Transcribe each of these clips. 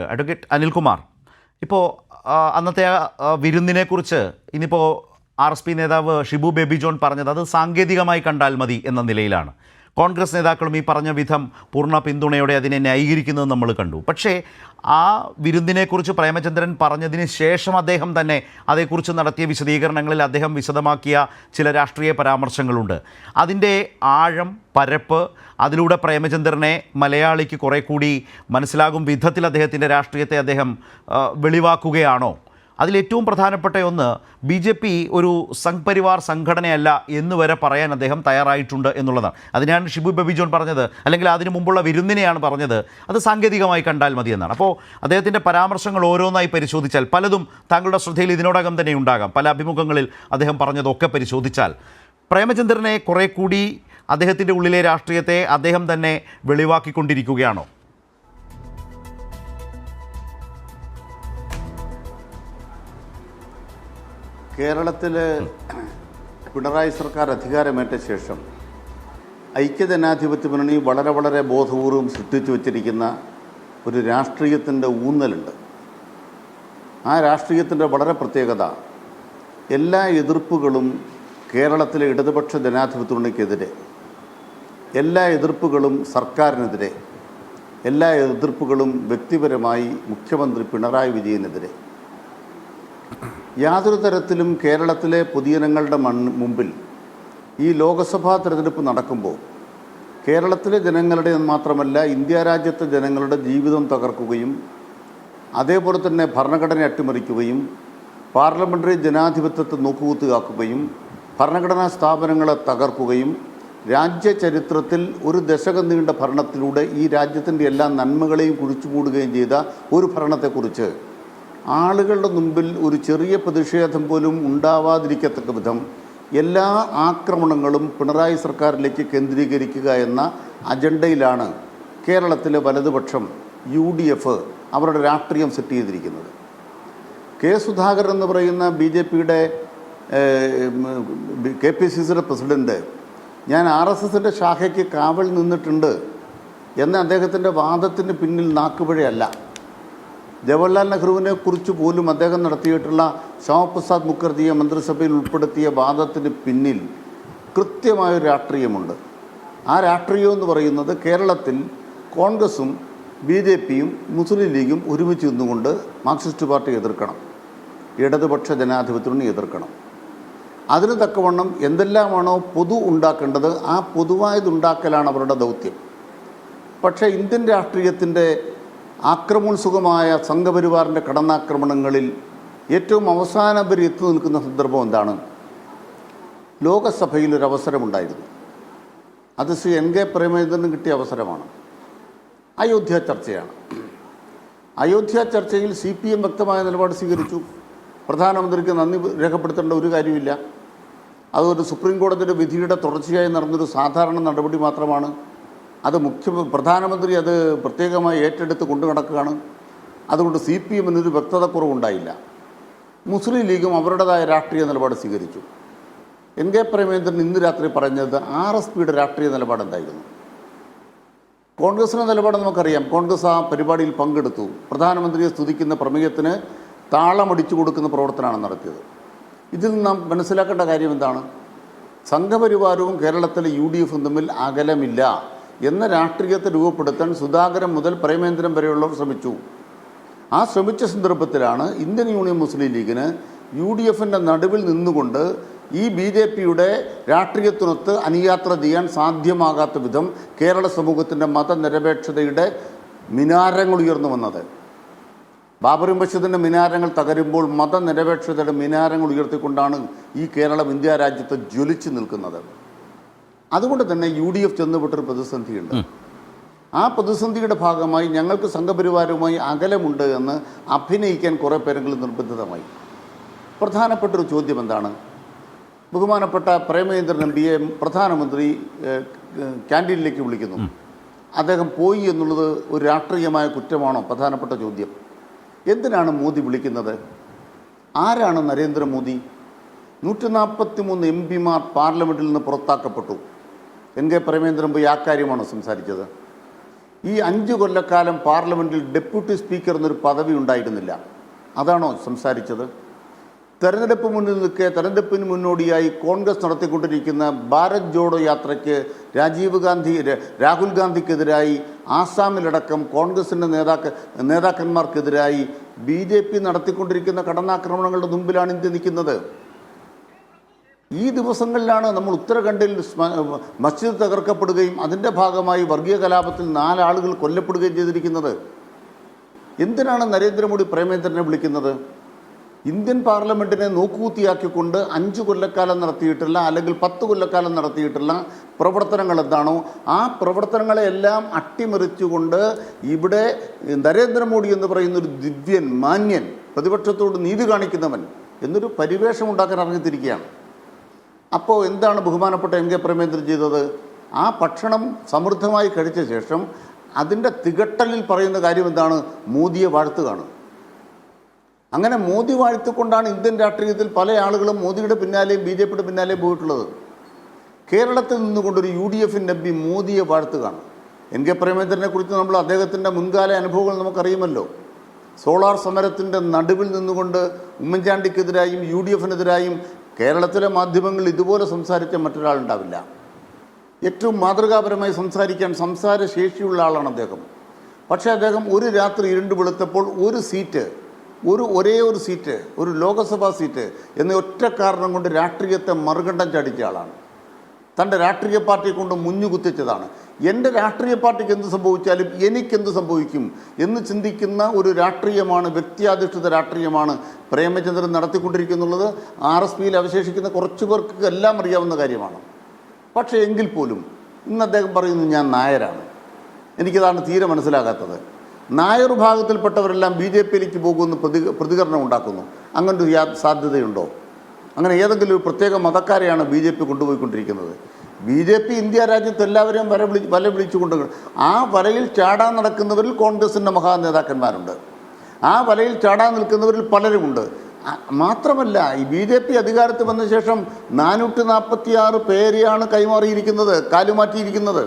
Advocate Anilkumar ഇപ്പോൾ അന്നത്തെ വിരുന്നിനെക്കുറിച്ച് ഇനിയിപ്പോൾ ആർ എസ് പി നേതാവ് ഷിബു ബേബി ജോൺ പറഞ്ഞത് അത് സാങ്കേതികമായി കണ്ടാൽ മതി എന്ന നിലയിലാണ്. കോൺഗ്രസ് നേതാക്കളും ഈ പറഞ്ഞ വിധം പൂർണ പിന്തുണയോടെ അതിനെ ന്യായീകരിക്കുന്നത് നമ്മൾ കണ്ടു. പക്ഷേ ആ വിരുന്നിനെക്കുറിച്ച് പ്രേമചന്ദ്രൻ പറഞ്ഞതിന് ശേഷം അദ്ദേഹം തന്നെ അതേക്കുറിച്ച് നടത്തിയ വിശദീകരണങ്ങളിൽ അദ്ദേഹം വിശദമാക്കിയ ചില രാഷ്ട്രീയ പരാമർശങ്ങളുണ്ട്. അതിന്റെ ആഴം പരപ്പ് അതിലൂടെ പ്രേമചന്ദ്രനെ മലയാളിക്ക് കുറെ കൂടി മനസ്സിലാകും വിധത്തിൽ അദ്ദേഹത്തിന്റെ രാഷ്ട്രീയത്തെ അദ്ദേഹം വെളിവാക്കുകയാണോ? അതിലേറ്റവും പ്രധാനപ്പെട്ട ഒന്ന് ബി ജെ പി ഒരു സംഘ് പരിവാർ സംഘടനയല്ല എന്ന് വരെ പറയാൻ അദ്ദേഹം തയ്യാറായിട്ടുണ്ട് എന്നുള്ളതാണ്. അതിനാണ് ഷിബു ബബി ജോൺ പറഞ്ഞത് അല്ലെങ്കിൽ അതിനു മുമ്പുള്ള വിരുന്നിനെയാണ് പറഞ്ഞത്. അത് സാങ്കേതികമായി കണ്ടാൽ മതി എന്നാണ് അപ്പോൾ അദ്ദേഹത്തിന്റെ പരാമർശങ്ങൾ ഓരോന്നായി പരിശോധിച്ചാൽ പലതും താങ്കളുടെ ശ്രദ്ധയിൽ ഇതിനോടകം തന്നെ ഉണ്ടാകാം. പല അഭിമുഖങ്ങളിൽ അദ്ദേഹം പറഞ്ഞതൊക്കെ പരിശോധിച്ചാൽ. പ്രേമചന്ദ്രനെ കുറെ കൂടി അദ്ദേഹത്തിന്റെ ഉള്ളിലെ രാഷ്ട്രീയത്തെ അദ്ദേഹം തന്നെ വെളിവാക്കിക്കൊണ്ടിരിക്കുകയാണോ? കേരളത്തിൽ പിണറായി സർക്കാർ അധികാരമേറ്റ ശേഷം ഐക്യജനാധിപത്യ മുന്നണി വളരെ വളരെ ബോധപൂർവം സൃഷ്ടിച്ചു വച്ചിരിക്കുന്ന ഒരു രാഷ്ട്രീയത്തിന്റെ ഊന്നലുണ്ട്. ആ രാഷ്ട്രീയത്തിന്റെ വളരെ പ്രത്യേകത എല്ലാ എതിർപ്പുകളും കേരളത്തിലെ ഇടതുപക്ഷ ജനാധിപത്യ മുന്നണിക്കെതിരെ എല്ലാ എതിർപ്പുകളും സർക്കാരിനെതിരെ എല്ലാ എതിർപ്പുകളും വ്യക്തിപരമായി മുഖ്യമന്ത്രി പിണറായി വിജയനെതിരെ യാതൊരു തരത്തിലും കേരളത്തിലെ പൊതുജനങ്ങളുടെ മണ്ണ് മുമ്പിൽ ഈ ലോക്സഭാ തെരഞ്ഞെടുപ്പ് നടക്കുമ്പോൾ കേരളത്തിലെ ജനങ്ങളുടെ മാത്രമല്ല ഇന്ത്യ രാജ്യത്തെ ജനങ്ങളുടെ ജീവിതം തകർക്കുകയും അതേപോലെ തന്നെ ഭരണഘടന അട്ടിമറിക്കുകയും പാർലമെന്ററി ജനാധിപത്യത്തെ നോക്കുകുത്തുകാക്കുകയും ഭരണഘടനാ സ്ഥാപനങ്ങളെ തകർക്കുകയും രാജ്യ ചരിത്രത്തിൽ ഒരു ദശകം നീണ്ട ഭരണത്തിലൂടെ ഈ രാജ്യത്തിന്റെ എല്ലാ നന്മകളെയും കുഴിച്ചുമൂടുകയും ചെയ്ത ഒരു ഭരണത്തെക്കുറിച്ച് ആളുകളുടെ മുമ്പിൽ ഒരു ചെറിയ പ്രതിഷേധം പോലും ഉണ്ടാവാതിരിക്കത്തക്ക വിധം എല്ലാ ആക്രമണങ്ങളും പിണറായി സർക്കാരിലേക്ക് കേന്ദ്രീകരിക്കുക എന്ന അജണ്ടയിലാണ് കേരളത്തിലെ വലതുപക്ഷം യു ഡി എഫ് അവരുടെ രാഷ്ട്രീയം സെറ്റ് ചെയ്തിരിക്കുന്നത്. കെ സുധാകരൻ എന്ന് പറയുന്ന ബി ജെ പിയുടെ കെ പി സി സിയുടെ പ്രസിഡന്റ് ഞാൻ ആർ എസ് എസിന്റെ ശാഖയ്ക്ക് കാവൽ നിന്നിട്ടുണ്ട് എന്ന അദ്ദേഹത്തിന്റെ വാദത്തിന് പിന്നിൽ നാക്കുപിഴയല്ല. ജവഹർലാൽ നെഹ്റുവിനെ കുറിച്ച് പോലും അദ്ദേഹം നടത്തിയിട്ടുള്ള ശ്യാമപ്രസാദ് മുഖർജിയെ മന്ത്രിസഭയിൽ ഉൾപ്പെടുത്തിയ വാദത്തിന് പിന്നിൽ കൃത്യമായൊരു രാഷ്ട്രീയമുണ്ട്. ആ രാഷ്ട്രീയം എന്ന് പറയുന്നത് കേരളത്തിൽ കോൺഗ്രസും ബി ജെ പിയും മുസ്ലിം ലീഗും ഒരുമിച്ച് നിന്നുകൊണ്ട് മാർക്സിസ്റ്റ് പാർട്ടി എതിർക്കണം. ഇടതുപക്ഷ ജനാധിപത്യത്തിനെ എതിർക്കണം. അതിന് തക്കവണ്ണം എന്തെല്ലാമാണോ പൊതു ഉണ്ടാക്കേണ്ടത് ആ പൊതുവായതുണ്ടാക്കലാണ് അവരുടെ ദൗത്യം. പക്ഷേ ഇന്ത്യൻ രാഷ്ട്രീയത്തിന്റെ ആക്രമോത്സുകമായ സംഘപരിവാറിന്റെ കടന്നാക്രമണങ്ങളിൽ ഏറ്റവും അവസാനം വരെ എത്തി നിൽക്കുന്ന സന്ദർഭം എന്താണ്? ലോകസഭയിൽ ഒരു അവസരമുണ്ടായിരുന്നു. അത് ശ്രീ എൻ കെ പ്രേമചന്ദ്രന് കിട്ടിയ അവസരമാണ്. അയോധ്യ ചർച്ചയാണ്. അയോധ്യ ചർച്ചയിൽ സി പി എം വ്യക്തമായ നിലപാട് സ്വീകരിച്ചു. പ്രധാനമന്ത്രിക്ക് നന്ദി രേഖപ്പെടുത്തേണ്ട ഒരു കാര്യമില്ല. അതൊരു സുപ്രീം കോടതിയുടെ വിധിയുടെ തുടർച്ചയായി നടന്നൊരു സാധാരണ നടപടി മാത്രമാണ്. അത് മുഖ്യ പ്രധാനമന്ത്രി അത് പ്രത്യേകമായി ഏറ്റെടുത്ത് കൊണ്ടു നടക്കുകയാണ്. അതുകൊണ്ട് സി പി എമ്മിനൊരു വ്യക്തതക്കുറവുണ്ടായില്ല മുസ്ലിം ലീഗും അവരുടേതായ രാഷ്ട്രീയ നിലപാട് സ്വീകരിച്ചു. എൻ കെ പ്രേമേന്ദ്രൻ ഇന്ന് രാത്രി പറഞ്ഞത് ആർ എസ് പിയുടെ രാഷ്ട്രീയ നിലപാട് എന്തായിരുന്നു? കോൺഗ്രസിന്റെ നിലപാട് നമുക്കറിയാം. കോൺഗ്രസ് ആ പരിപാടിയിൽ പങ്കെടുത്തു. പ്രധാനമന്ത്രിയെ സ്തുതിക്കുന്ന പ്രമേയത്തിന് താളമടിച്ചു കൊടുക്കുന്ന പ്രവർത്തനമാണ് നടത്തിയത്. ഇതിൽ നാം മനസ്സിലാക്കേണ്ട കാര്യം എന്താണ്? സംഘപരിവാരവും കേരളത്തിലെ യു ഡി എഫും തമ്മിൽ അകലമില്ല. എന്ന രാഷ്ട്രീയത്തെ രൂപപ്പെടുത്താൻ സുധാകരൻ മുതൽ പ്രേമേന്ദ്രൻ വരെയുള്ളവർ ശ്രമിച്ചു. ആ ശ്രമിച്ച സന്ദർഭത്തിലാണ് ഇന്ത്യൻ യൂണിയൻ മുസ്ലിം ലീഗിന് യു ഡി എഫിന്റെ നടുവിൽ നിന്നുകൊണ്ട് ഈ ബി ജെ പിയുടെ രാഷ്ട്രീയത്തിനൊത്ത് അനുയാത്ര ചെയ്യാൻ സാധ്യമാകാത്ത വിധം കേരള സമൂഹത്തിന്റെ മതനിരപേക്ഷതയുടെ മിനാരങ്ങൾ ഉയർന്നു വന്നത്. ബാബറി മസ്ജിദിന്റെ മിനാരങ്ങൾ തകരുമ്പോൾ മതനിരപേക്ഷതയുടെ മിനാരങ്ങൾ ഉയർത്തിക്കൊണ്ടാണ് ഈ കേരളം ഇന്ത്യ രാജ്യത്ത് ജ്വലിച്ചു നിൽക്കുന്നത്. അതുകൊണ്ട് തന്നെ യു ഡി എഫ് ചെന്നുപെട്ടൊരു പ്രതിസന്ധിയുണ്ട്. ആ പ്രതിസന്ധിയുടെ ഭാഗമായി ഞങ്ങൾക്ക് സംഘപരിവാരവുമായി അകലമുണ്ട് എന്ന് അഭിനയിക്കാൻ കുറേ പേരെങ്കിലും നിർബന്ധിതമായി. പ്രധാനപ്പെട്ടൊരു ചോദ്യം എന്താണ്? ബഹുമാനപ്പെട്ട പ്രേമേന്ദ്രൻ എം പിയെ പ്രധാനമന്ത്രി ക്യാന്റീനിലേക്ക് വിളിക്കുന്നു. അദ്ദേഹം പോയി എന്നുള്ളത് ഒരു രാഷ്ട്രീയമായ കുറ്റമാണോ? പ്രധാനപ്പെട്ട ചോദ്യം. എന്തിനാണ് മോദി വിളിക്കുന്നത്? ആരാണ് നരേന്ദ്രമോദി? നൂറ്റി നാൽപ്പത്തി മൂന്ന് എം പിമാർ പാർലമെന്റിൽ നിന്ന് പുറത്താക്കപ്പെട്ടു. എൻ കെ പ്രേമേന്ദ്രൻ പോയി ആ കാര്യമാണോ സംസാരിച്ചത്? ഈ അഞ്ച് കൊല്ലക്കാലം പാർലമെന്റിൽ ഡെപ്യൂട്ടി സ്പീക്കർ എന്നൊരു പദവി ഉണ്ടായിരുന്നില്ല. അതാണോ സംസാരിച്ചത്? തെരഞ്ഞെടുപ്പ് മുന്നിൽ നിൽക്കെ തെരഞ്ഞെടുപ്പിന് മുന്നോടിയായി കോൺഗ്രസ് നടത്തിക്കൊണ്ടിരിക്കുന്ന ഭാരത് ജോഡോ യാത്രയ്ക്ക് രാജീവ് ഗാന്ധി രാഹുൽ ഗാന്ധിക്കെതിരായി ആസാമിലടക്കം കോൺഗ്രസിന്റെ നേതാക്ക നേതാക്കന്മാർക്കെതിരായി ബി ജെ പി നടത്തിക്കൊണ്ടിരിക്കുന്ന കടന്നാക്രമണങ്ങളുടെ മുമ്പിലാണ് ഇന്ത്യ നിൽക്കുന്നത്. ഈ ദിവസങ്ങളിലാണ് നമ്മൾ ഉത്തരാഖണ്ഡിൽ മസ്ജിദ് തകർക്കപ്പെടുകയും അതിന്റെ ഭാഗമായി വർഗീയ കലാപത്തിൽ നാലാളുകൾ കൊല്ലപ്പെടുകയും ചെയ്തിരിക്കുന്നത്. എന്തിനാണ് നരേന്ദ്രമോദി പ്രേമേന്ദ്രനെ വിളിക്കുന്നത്? ഇന്ത്യൻ പാർലമെന്റിനെ നോക്കുകൂത്തിയാക്കിക്കൊണ്ട് അഞ്ച് കൊല്ലക്കാലം നടത്തിയിട്ടുള്ള അല്ലെങ്കിൽ പത്ത് കൊല്ലക്കാലം നടത്തിയിട്ടുള്ള പ്രവർത്തനങ്ങൾ എന്താണോ ആ പ്രവർത്തനങ്ങളെല്ലാം അട്ടിമറിച്ചുകൊണ്ട് ഇവിടെ നരേന്ദ്രമോദി എന്ന് പറയുന്ന ഒരു ദിവ്യൻ മാന്യൻ പ്രതിപക്ഷത്തോട് നീതി കാണിക്കുന്നവൻ എന്നൊരു പരിവേഷം ഉണ്ടാക്കാൻ ഇറങ്ങിത്തിരിക്കുകയാണ്. അപ്പോൾ എന്താണ് ബഹുമാനപ്പെട്ട എം കെ പ്രേമേന്ദ്രൻ ചെയ്തത്? ആ ഭക്ഷണം സമൃദ്ധമായി കഴിച്ച ശേഷം അതിന്റെ തികട്ടലിൽ പറയുന്ന കാര്യം എന്താണ്? മോദിയെ വാഴ്ത്തുകയാണ്. അങ്ങനെ മോദി വാഴ്ത്തിക്കൊണ്ടാണ് ഇന്ത്യൻ രാഷ്ട്രീയത്തിൽ പല ആളുകളും മോദിയുടെ പിന്നാലെയും ബി ജെ പിയുടെ പിന്നാലെയും പോയിട്ടുള്ളത്. കേരളത്തിൽ നിന്നുകൊണ്ടൊരു യു ഡി എഫിന്റെ എം മോദിയെ വാഴ്ത്തുകയാണ്. എൻ കെ പ്രേമേന്ദ്രനെ കുറിച്ച് നമ്മൾ അദ്ദേഹത്തിന്റെ മുൻകാല അനുഭവങ്ങൾ നമുക്കറിയുമല്ലോ. സോളാർ സമരത്തിന്റെ നടുവിൽ നിന്നുകൊണ്ട് ഉമ്മൻചാണ്ടിക്കെതിരായും യു ഡി എഫിനെതിരായും കേരളത്തിലെ മാധ്യമങ്ങൾ ഇതുപോലെ സംസാരിച്ച മറ്റൊരാളുണ്ടാവില്ല ഏറ്റവും മാതൃകാപരമായി സംസാരിക്കാൻ സംസാര ശേഷിയുള്ള ആളാണ് അദ്ദേഹം. പക്ഷേ അദ്ദേഹം ഒരു രാത്രി ഇരുണ്ട് വെളുത്തപ്പോൾ ഒരു സീറ്റ് ഒരു ഒരേ ഒരു സീറ്റ് ഒരു ലോകസഭാ സീറ്റ് എന്ന ഒറ്റ കാരണം കൊണ്ട് രാഷ്ട്രീയത്തെ മറുകണ്ഠം ചാടിച്ച ആളാണ്. തന്റെ രാഷ്ട്രീയ പാർട്ടിയെ കൊണ്ട് മുഞ്ഞുകുത്തിച്ചതാണ് എന്റെ രാഷ്ട്രീയ പാർട്ടിക്ക് എന്ത് സംഭവിച്ചാലും എനിക്കെന്ത് സംഭവിക്കും എന്ന് ചിന്തിക്കുന്ന ഒരു രാഷ്ട്രീയമാണ് വ്യക്തിയാധിഷ്ഠിത രാഷ്ട്രീയമാണ് പ്രേമചന്ദ്രൻ നടത്തിക്കൊണ്ടിരിക്കുന്നുള്ളത്. ആർ എസ് പിയിൽ അവശേഷിക്കുന്ന കുറച്ച് പേർക്ക് എല്ലാം അറിയാവുന്ന കാര്യമാണ്. പക്ഷേ എങ്കിൽ പോലും ഇന്ന് അദ്ദേഹം പറയുന്നു ഞാൻ നായരാണ്. എനിക്കതാണ് തീരെ മനസ്സിലാകാത്തത്. നായർ വിഭാഗത്തിൽപ്പെട്ടവരെല്ലാം ബി ജെ പിയിലേക്ക് പോകുമെന്ന് പ്രതി പ്രതികരണം ഉണ്ടാക്കുന്നു. അങ്ങനൊരു സാധ്യതയുണ്ടോ? അങ്ങനെ ഏതെങ്കിലും ഒരു പ്രത്യേക മതക്കാരെയാണ് ബി ജെ പി കൊണ്ടുപോയിക്കൊണ്ടിരിക്കുന്നത്. ബി ജെ പി ഇന്ത്യ രാജ്യത്ത് എല്ലാവരെയും വല വിളി വല വിളിച്ചുകൊണ്ട് ആ വലയിൽ ചാടാൻ നടക്കുന്നവരിൽ കോൺഗ്രസിന്റെ മഹാനേതാക്കന്മാരുണ്ട്. ആ വലയിൽ ചാടാൻ നിൽക്കുന്നവരിൽ പലരുമുണ്ട്. മാത്രമല്ല ഈ ബി ജെ പി അധികാരത്തിൽ വന്ന ശേഷം നാനൂറ്റി നാൽപ്പത്തി ആറ് പേരെയാണ് കൈമാറിയിരിക്കുന്നത് കാലുമാറ്റിയിരിക്കുന്നത്.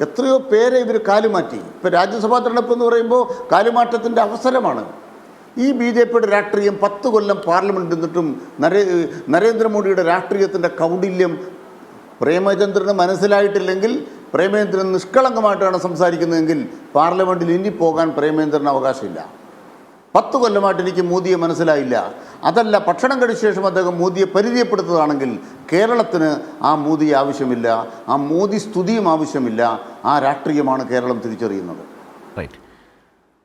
എത്രയോ പേരെ ഇവർ കാലുമാറ്റി. ഇപ്പോൾ രാജ്യസഭാ തിരഞ്ഞെടുപ്പ് എന്ന് പറയുമ്പോൾ കാലുമാറ്റത്തിന്റെ അവസരമാണ്. ഈ ബി ജെ പിയുടെ രാഷ്ട്രീയം പത്ത് കൊല്ലം പാർലമെന്റ് നിന്നിട്ടും നരേ നരേന്ദ്രമോദിയുടെ രാഷ്ട്രീയത്തിന്റെ കൗടില്യം പ്രേമചന്ദ്രന് മനസ്സിലായിട്ടില്ലെങ്കിൽ പ്രേമേന്ദ്രൻ നിഷ്കളങ്കമായിട്ടാണ് സംസാരിക്കുന്നതെങ്കിൽ പാർലമെന്റിൽ ഇനി പോകാൻ പ്രേമേന്ദ്രന് അവകാശമില്ല. പത്ത് കൊല്ലമായിട്ട് എനിക്ക് മോദിയെ മനസ്സിലായില്ല. അതല്ല ഭക്ഷണം കഴിച്ച ശേഷം അദ്ദേഹം മോദിയെ പരിചയപ്പെടുത്തതാണെങ്കിൽ കേരളത്തിന് ആ മോദി ആവശ്യമില്ല ആ മോദി സ്തുതിയും ആവശ്യമില്ല ആ രാഷ്ട്രീയമാണ് കേരളം തിരിച്ചറിയുന്നത്. റൈറ്റ്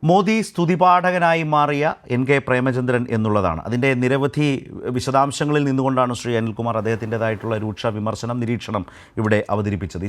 മോദി സ്തുതിപാഠകനായി മാറിയ എൻ കെ പ്രേമചന്ദ്രൻ എന്നുള്ളതാണ്. അതിന്റെ നിരവധി വിശദാംശങ്ങളിൽ നിന്നുകൊണ്ടാണ് ശ്രീ അനിൽകുമാർ അദ്ദേഹത്തിന്റെതായിട്ടുള്ള രൂക്ഷ വിമർശനം നിരീക്ഷണം ഇവിടെ അവതരിപ്പിച്ചത്.